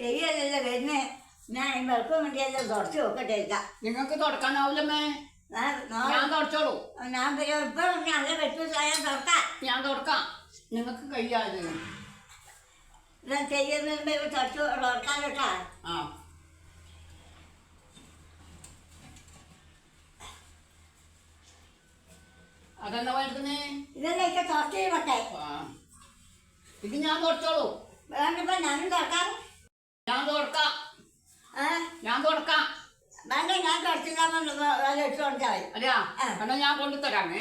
തെയ്യല്ലല്ലോ വരുന്നേ. ഞാൻ വെളുപ്പം വേണ്ടിയല്ലോ തുടച്ച് നോക്കട്ടെ ഇല്ല. നിങ്ങൾക്ക് തുടക്കാനാവില്ലമ്മേ. ഞാൻ നോ- ഞാൻ തുടച്ചോളൂ. ഞാൻ ഇപ്പം നല്ല വെട്ടുസായ തുറക്കാം ഞാൻ തുടക്കാം. നിങ്ങൾക്ക് കഴിയാത്. ഞാൻ തെയ്യുന്നതിന് തുടച്ച് തുറക്കാൻ കേട്ടാ. ആ. അതെന്താ എടുക്കുന്നേ ഇതെല്ലാം തുറച്ച് വട്ടെ ഇത് ഞാൻ തുടച്ചോളൂ. വേണ്ടപ്പോ ഞാനും തുറക്കാം ഞാൻ തുടക്കാം ആ ഞാൻ തുടക്കാം വേണ്ട ഞാൻ മതി അതെയാ? എന്നാ ഞാൻ കൊണ്ടുതരാമേ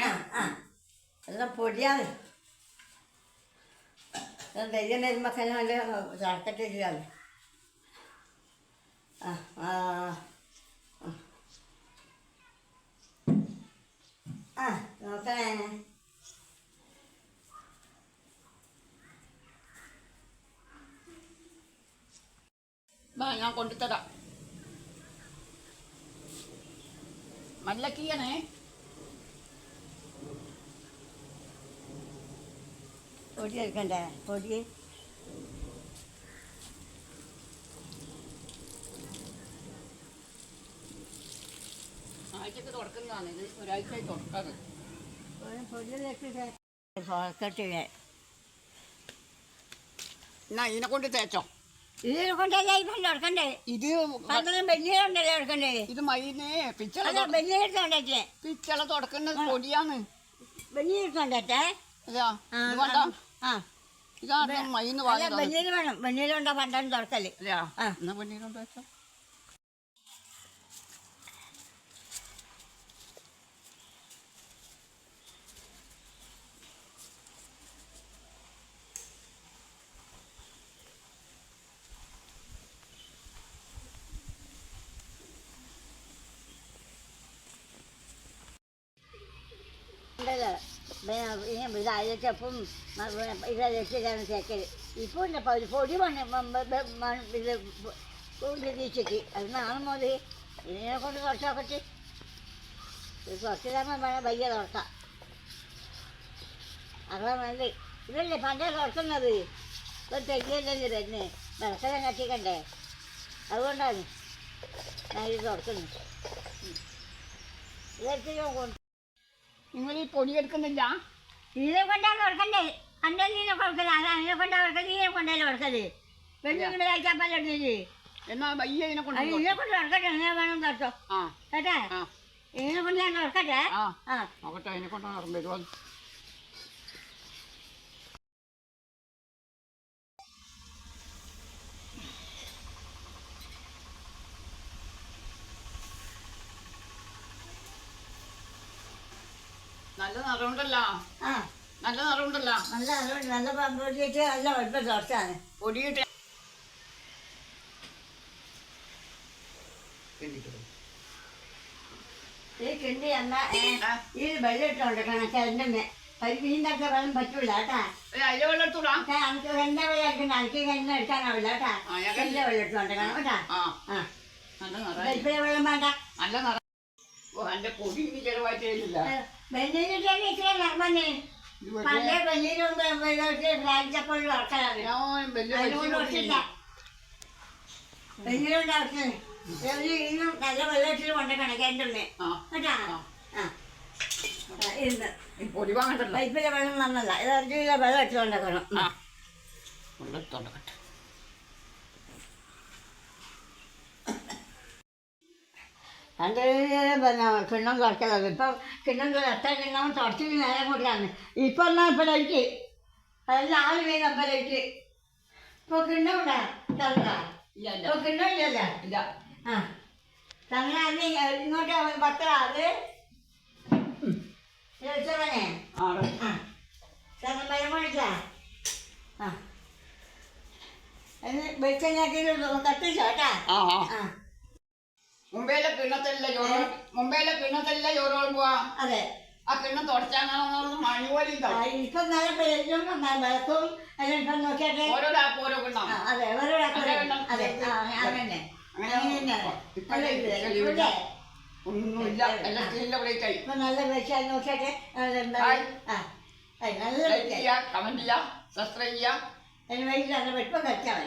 എല്ലാം പൊടിയാണ്. തെയ്യം വരുമ്പോൾ ഞാൻ തുറക്കട്ടെ ചെയ്യാമല്ലോ ആ ആ. ആ നോക്കണേ. ഞാൻ കൊണ്ടുതരാം മല്ലക്കിയണേ പൊടി എടുക്കണ്ടേ? പൊടി. ആഴ്ചക്ക് തുടക്കുന്നതാണ് ഇത് ഒരാഴ്ചയായി തുടക്കാറ്. പൊടി എന്നാ ഇതിനെ കൊണ്ട് തേച്ചോ. ഇതിനെ കൊണ്ടല്ലേ ഇപ്പം തുറക്കണ്ടേ ഇത് പന്ത്രണ്ടും വലിയ ഉണ്ടല്ലേ തുറക്കണ്ടേ ഇത് മയിനെ പിച്ചള അല്ല എടുത്തോണ്ടേ പിച്ചള തുടക്കുന്നത് പൊടിയാണ്. എടുത്തോണ്ടേ അതാ ഇത് വേണ്ട. ആ ഇതാണ് മയിന്ന് വാങ്ങുന്നത് വെണ്ണീര് വേണം. വെണ്ണീരുണ്ടോ പണ്ടാണ് തുറക്കൽ ആ. എന്നാ പന്നീരുണ്ട് വെച്ചോ ഇതായച്ചപ്പം ഇതാണ് തേക്കൽ ഇപ്പോൾ ഇല്ല. ഒരു പൊടി മണ്ണ് ഇത് പ്രതീക്ഷിക്ക് അത് നാളെ മുതൽ ഇതിനെ കൊണ്ട് കുറച്ചൊക്കെ നോക്കട്ടെ ഇത് കുറച്ച് തരാൻ വേണം വയ്യ തുറക്കാം അതാ നല്ല ഇതല്ലേ പണ്ടേ തുറക്കുന്നത് ഇപ്പം തെങ്ങിയല്ലേ തന്നെ വിളക്കെല്ലാം കത്തിക്കണ്ടേ? അതുകൊണ്ടാണ് ഞാൻ ഇത് തുറക്കുന്നത് ഞാൻ കൊണ്ട് നിങ്ങൾ ഈ പൊടി എടുക്കുന്നില്ല ഇതിനെ കൊണ്ടാണ് കൊടുക്കണ്ടേ അന്റെ നീനെ കൊടുക്കൽ അത് അതിനെ കൊണ്ടാ കൊടുക്കൽ ഇതിനെ കൊണ്ടല്ലേ കൊടുക്കൽ കഴിച്ചാൽ എടുത്തില്ലേ എന്നാ വയ്യ ഇതിനെ കൊണ്ട് ഇതിനെ കൊണ്ട് കൊടുക്കട്ടെ എങ്ങനെ വേണം തൊട്ടോ കേട്ടാ? ഇതിനെ കൊണ്ട് ഞാൻ കൊടുക്കട്ടെ ആ. നോക്കട്ടെ അതിനെ കൊണ്ട് നല്ല നിറമുണ്ടല്ലോ നല്ല നിറമുണ്ടല്ലോ നല്ല നിറമുണ്ട് നല്ല പമ്പൊടിയിട്ട് നല്ല വലിപ്പം തുറച്ചാണ് പൊടിയിട്ട്. ഈ കിണ്ടി എന്ന. ഈ വെള്ളം ഇട്ടോണ്ട് കണക്കെന്നെ പരിമീനൊക്കെ വെള്ളം പറ്റൂല കേട്ടാ. അതിലെ വെള്ളം എടുത്തൂടാ എനിക്ക് എണ്ണ വെള്ളം എടുക്കണ്ട എനിക്ക് എണ്ണ എടുക്കാനാവില്ല കേട്ടാ. എന്റെ വെള്ളം ഇട്ടോണ്ട് കാണാം കേട്ടാ. വെള്ളം വേണ്ട. നല്ല നിറം എന്റെ പൊടി ചെലവായിട്ടില്ല പണ്ടേ അതുകൊണ്ട് വലിയ ഒട്ടില്ല വെണ്ണീരുണ്ട് ആവശ്യം ഇന്നും നല്ല വെള്ളത്തിൽ കൊണ്ട് കണക്കേണ്ടുണ്ട് കേട്ടാ? ആ. ഇരുന്ന്. പൈപ്പിലെ വെള്ളം നന്നല്ല ഇത് കിലോ വെള്ളം ഇട്ടുകൊണ്ടേക്കണം ആ. വെള്ളം തുടക്കട്ടെ പണ്ട് പിന്നെ കിണ്ണം തുറക്കലാണ് ഇപ്പം കിണ്ണം എത്ര കിണ്ണം തുറച്ച് നേരം കൂടിയാണ് ഇപ്പം എന്നാ ഇപ്പം ലൈറ്റ് അതെല്ലാം ആൾ വീണ് അപ്പം ലൈറ്റ് ഇപ്പോൾ കിണ്ണം ഇല്ല ഇല്ല. ഇപ്പോൾ കിണ്ണം ഇല്ലല്ലോ? ഇല്ല. ആ. തങ്ങനെ ഇങ്ങോട്ട് പത്ര അത്. ചോദിച്ചവനെ ആണ് ആ. തന്നെ മരം കൊണ്ടില്ല ആ. എന്ന് വെളിച്ചെണ്ണാക്കി കത്തിച്ചോ കേട്ടാ? ആ ആ. ആ. മുംബൈയിലെ കിണ്ണത്തല്ല ചോറോ മുംബൈയിലെ കിണ്ണത്തല്ല ചോറോളം പോവാ അതെ. ആ കിണ്ണം തുടച്ചാങ്ങാണെന്ന് മണി പോലെ ആ, ഇതാവും ഇപ്പം നല്ല പെരും വിളക്കും. എല്ലാം നോക്കിയാട്ടെ? ഓരോ കിണ്ണം അതെ ഓരോ അങ്ങനെ അതെ അങ്ങനെ അങ്ങനെ ഒന്നുമില്ല. എല്ലാം സ്റ്റീലിന്റെ പ്ലേറ്റ് ആയി. ഇപ്പം നല്ല വെച്ചാൽ നോക്കിയാട്ടെ? നല്ല കമന്റ് ചെയ്യാം സബ്സ്ക്രൈബ് ചെയ്യാം. അതിന് വൈകിട്ട് നല്ല വെപ്പം കച്ചാൽ